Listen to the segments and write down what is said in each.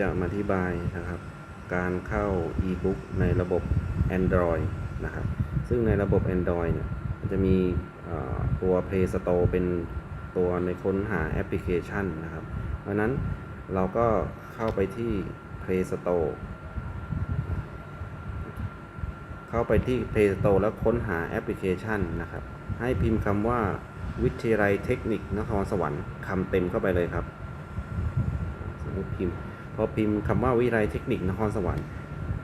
จะมาอธิบายนะครับ การเข้า e-book ในระบบ Android นะครับ ซึ่งในระบบ Android เนี่ยมันจะมีตัว Play Store เป็นตัวในค้นหาแอปพลิเคชันนะครับ เพราะนั้นเราก็เข้าไปที่ Play Store เข้าไปที่ Play Store แล้วค้นหาแอปพลิเคชันนะครับ ให้พิมพ์คำว่าวิทยาลัยเทคนิคนครสวรรค์คำเต็มเข้าไปเลยครับสมมติพิมพ์ พอพิมพ์คำว่าวิทยาลัยเทคนิคนครสวรรค์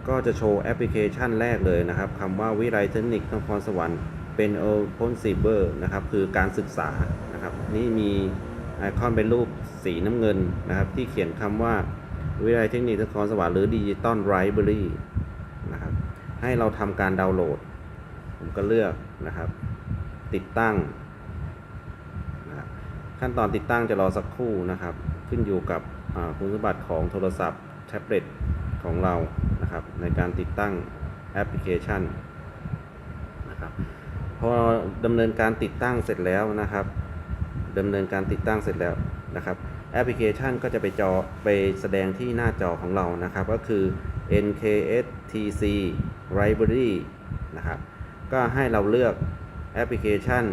ก็จะโชว์แอปพลิเคชันแรกเลยนะครับคำว่าวิทยาลัยเทคนิคนครสวรรค์เป็นโอพนซีเบอร์นะครับคือการศึกษานะครับนี่มีไอคอนเป็นรูปสีน้ำเงินนะครับที่เขียนคำว่าวิทยาลัยเทคนิคนครสวรรค์หรือดิจิตอลไ i บรารีนะครับให้เราทำการดาวน์โหลด ผมก็เลือกนะครับ ติดตั้งนะครับขั้นตอนติดตั้งจะรอสักครู่นะครับ ขึ้นอยู่กับ คุณสมบัติของโทรศัพท์แท็บเล็ตของเรานะครับในการติดตั้งแอปพลิเคชันนะครับพอดำเนินการติดตั้งเสร็จแล้วนะครับดำเนินการติดตั้งเสร็จแล้วนะครับ แอปพลิเคชันก็จะไปจอไปแสดงที่หน้าจอของเรานะครับ ก็คือ NKSTC Library นะครับก็ให้เราเลือกแอปพลิเคชัน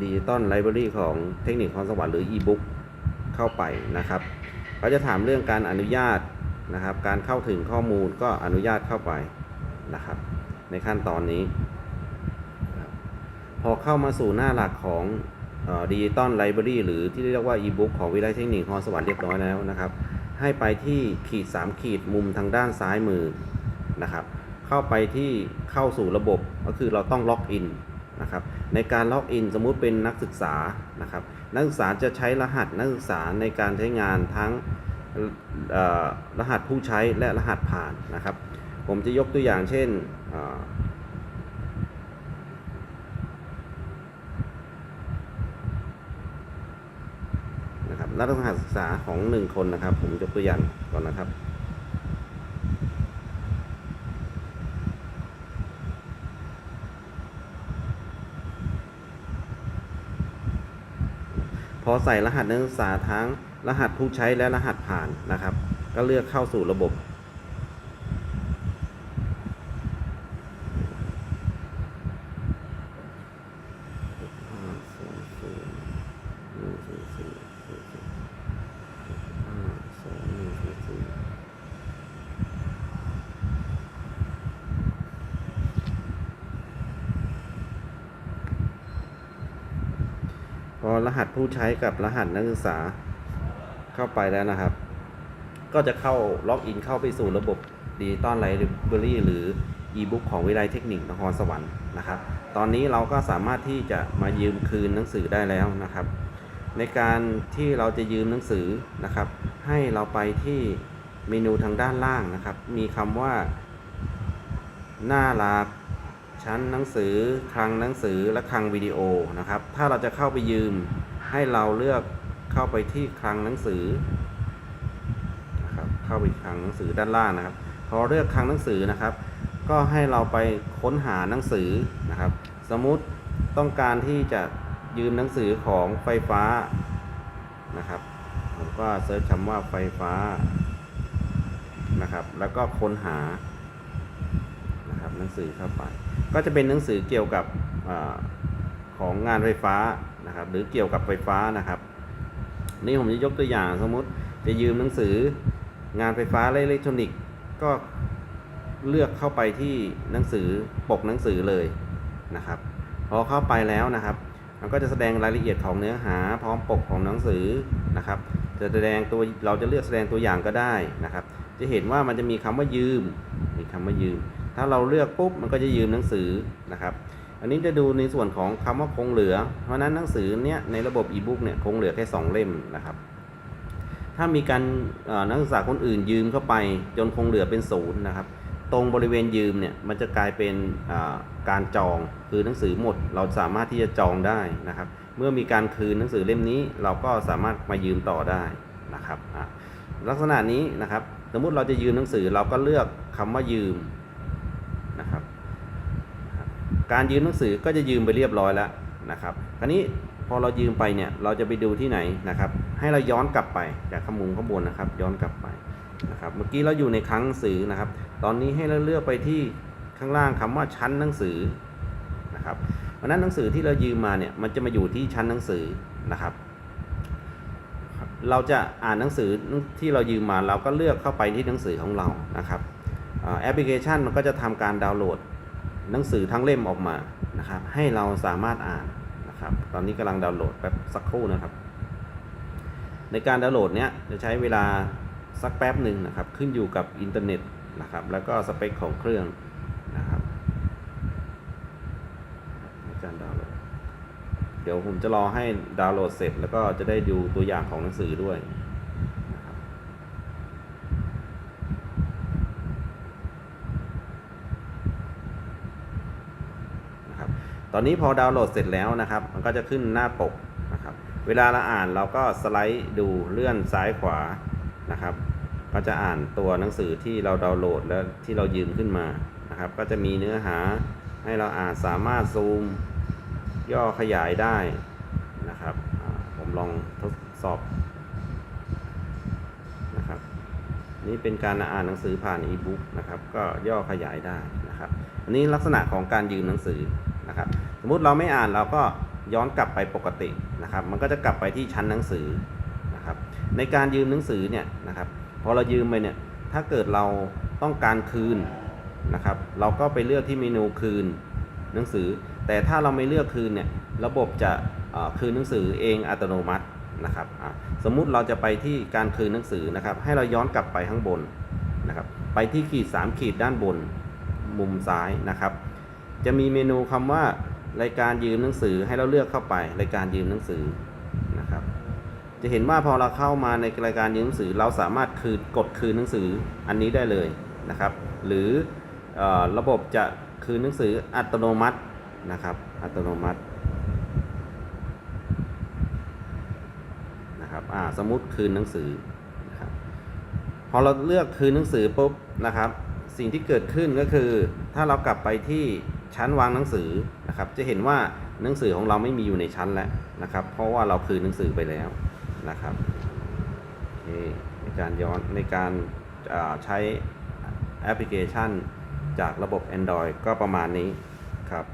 ดิจิตอลไลบรารีของเทคนิคคอนสวรรค์หรือ e-book เข้าไปนะครับเขาจะถามเรื่องการอนุญาตนะครับ การเข้าถึงข้อมูลก็อนุญาตเข้าไปนะครับ ในขั้นตอนนี้ พอเข้ามาสู่หน้าหลักของดิจิตอลไลบรารีหรือที่เรียกว่า e-book ของวิทยาลัยเทคนิคคอสวรรค์เรียบร้อยแล้วนะครับ ให้ไปที่ขีด 3 ขีดมุมทางด้านซ้ายมือนะครับ เข้าไปที่เข้าสู่ระบบก็คือเราต้องล็อกอินนะครับ ในการล็อกอินสมมุติเป็นนักศึกษานะครับ นักศึกษาจะใช้รหัสนักศึกษาในการใช้งานทั้งรหัสผู้ใช้และรหัสผ่านนะครับ ผมจะยกตัวอย่างเช่นนะครับนักศึกษาของหนึ่งคนนะครับ ผมยกตัวอย่างก่อนนะครับ พอใส่รหัสนักศึกษาทั้งรหัสผู้ใช้และรหัสผ่านนะครับ ก็เลือกเข้าสู่ระบบ พอรหัสผู้ใช้กับรหัสนักศึกษาเข้าไปแล้วนะครับ ก็จะเข้าล็อกอินเข้าไปสู่ระบบดิจิตอลไลบรารีหรือ e-book ของวิทยาลัยเทคนิคนครสวรรค์นะครับ ตอนนี้เราก็สามารถที่จะมายืมคืนหนังสือได้แล้วนะครับ ในการที่เราจะยืมหนังสือนะครับ ให้เราไปที่เมนูทางด้านล่างนะครับ มีคำว่า หน้ารัก ชั้นหนังสือคลังหนังสือและคลังวิดีโอนะครับ ถ้าเราจะเข้าไปยืมให้เราเลือกเข้าไปที่คลังหนังสือนะครับเข้าไปคลังหนังสือด้านล่างนะครับ พอเลือกคลังหนังสือนะครับ ก็ให้เราไปค้นหาหนังสือนะครับ สมมุติต้องการที่จะยืมหนังสือของไฟฟ้านะครับผมก็เซิร์ชคำว่าไฟฟ้านะครับ แล้วก็ค้นหา นะครับหนังสือเข้าไป ก็จะเป็นหนังสือเกี่ยวกับอของงานไฟฟ้านะครับ หรือเกี่ยวกับไฟฟ้านะครับ นี่ผมจะยกตัวอย่างสมมุติจะยืมหนังสืองานไฟฟ้าและอิเล็กทรอนิกส์ก็เลือกเข้าไปที่หนังสือปกหนังสือเลยนะครับ พอเข้าไปแล้วนะครับมันก็จะแสดงรายละเอียดของเนื้อหาพร้อมปกของหนังสือนะครับ จะแสดงตัวเราจะเลือกแสดงตัวอย่างก็ได้นะครับ จะเห็นว่ามันจะมีคำว่ายืม มีคำว่ายืม ถ้าเราเลือกปุ๊บมันก็จะยืมหนังสือนะครับ อันนี้จะดูในส่วนของคำว่าคงเหลือ เพราะนั้นหนังสือเนี้ยในระบบอีบุ๊กเนี่ยคงเหลือแค่ 2 เล่มนะครับถ้ามีการนักศึกษาคนอื่นยืมเข้าไป จนคงเหลือเป็นศูนย์นะครับ ตรงบริเวณยืมเนี่ยมันจะกลายเป็นการจองคือหนังสือหมด เราสามารถที่จะจองได้นะครับ เมื่อมีการคืนหนังสือเล่มนี้ เราก็สามารถมายืมต่อได้นะครับลักษณะนี้นะครับ สมมุติเราจะยืมหนังสือเราก็เลือกคำว่ายืม การยืมหนังสือก็จะยืมไปเรียบร้อยแล้วนะครับคราวนี้พอเรายืมไปเนี่ยเราจะไปดูที่ไหนนะครับ ให้เราย้อนกลับไปจากข้างมุมข้างบนนะครับ ย้อนกลับไปนะครับ เมื่อกี้เราอยู่ในคลังหนังสือนะครับ ตอนนี้ให้เราเลือกไปที่ข้างล่างคำว่าชั้นหนังสือนะครับเพราะนั้นหนังสือที่เรายืมมาเนี่ยมันจะมาอยู่ที่ชั้นหนังสือนะครับ เราจะอ่านหนังสือที่เรายืมมาเราก็เลือกเข้าไปที่หนังสือของเรานะครับแอปพลิเคชันมันก็จะทำการดาวน์โหลด หนังสือทั้งเล่มออกมานะครับ ให้เราสามารถอ่านนะครับ ตอนนี้กำลังดาวน์โหลดแป๊บสักครู่นะครับ ในการดาวน์โหลดเนี้ยจะใช้เวลาสักแป๊บหนึ่งนะครับ ขึ้นอยู่กับอินเทอร์เน็ตนะครับ แล้วก็สเปคของเครื่องนะครับในการดาวน์โหลด เดี๋ยวผมจะรอให้ดาวน์โหลดเสร็จ แล้วก็จะได้ดูตัวอย่างของหนังสือด้วยนะครับนะครับ ตอนนี้พอดาวน์โหลดเสร็จแล้วนะครับ มันก็จะขึ้นหน้าปกนะครับ เวลาเราอ่านเราก็สไลด์ดูเลื่อนซ้ายขวานะครับ ก็จะอ่านตัวหนังสือที่เราดาวน์โหลดแล้วที่เรายืมขึ้นมานะครับ ก็จะมีเนื้อหาให้เราอ่านสามารถซูมย่อขยายได้นะครับ ผมลองทดสอบนะครับ นี่เป็นการอ่านหนังสือผ่านอีบุ๊กนะครับ ก็ย่อขยายได้นะครับ อันนี้ลักษณะของการยืมหนังสือนะครับ สมมุติเราไม่อ่านเราก็ย้อนกลับไปปกตินะครับ มันก็จะกลับไปที่ชั้นหนังสือนะครับในการยืมหนังสือเนี่ยนะครับพอเรายืมไปเนี่ยถ้าเกิดเราต้องการคืนนะครับเราก็ไปเลือกที่เมนูคืนหนังสือ แต่ถ้าเราไม่เลือกคืนเนี่ยระบบจะคืนหนังสือเองอัตโนมัตินะครับสมมุติเราจะไปที่การคืนหนังสือนะครับให้เราย้อนกลับไปข้างบนนะครับไปที่ขีด 3 ขีดด้านบนมุมซ้ายนะครับ จะมีเมนูคำว่า รายการยืมหนังสือให้เราเลือกเข้าไปรายการยืมหนังสือนะครับ จะเห็นว่าพอเราเข้ามาในรายการยืมหนังสือ เราสามารถคืนกดคืนหนังสืออันนี้ได้เลยนะครับ หรือออระบบจะคืนหนังสืออัตโนมัตินะครับ อัตโนมัตินะครับอ่าสมมติคืนหนังสือนะครับพอเราเลือกคืนหนังสือปุ๊บนะครับ สิ่งที่เกิดขึ้นก็คือถ้าเรากลับไปที่ ชั้นวางหนังสือนะครับ จะเห็นว่าหนังสือของเราไม่มีอยู่ในชั้นแล้วนะครับ เพราะว่าเราคืนหนังสือไปแล้วนะครับในการย้อนในการใช้แอปพลิเคชันจากระบบ Android ก็ประมาณนี้ครับ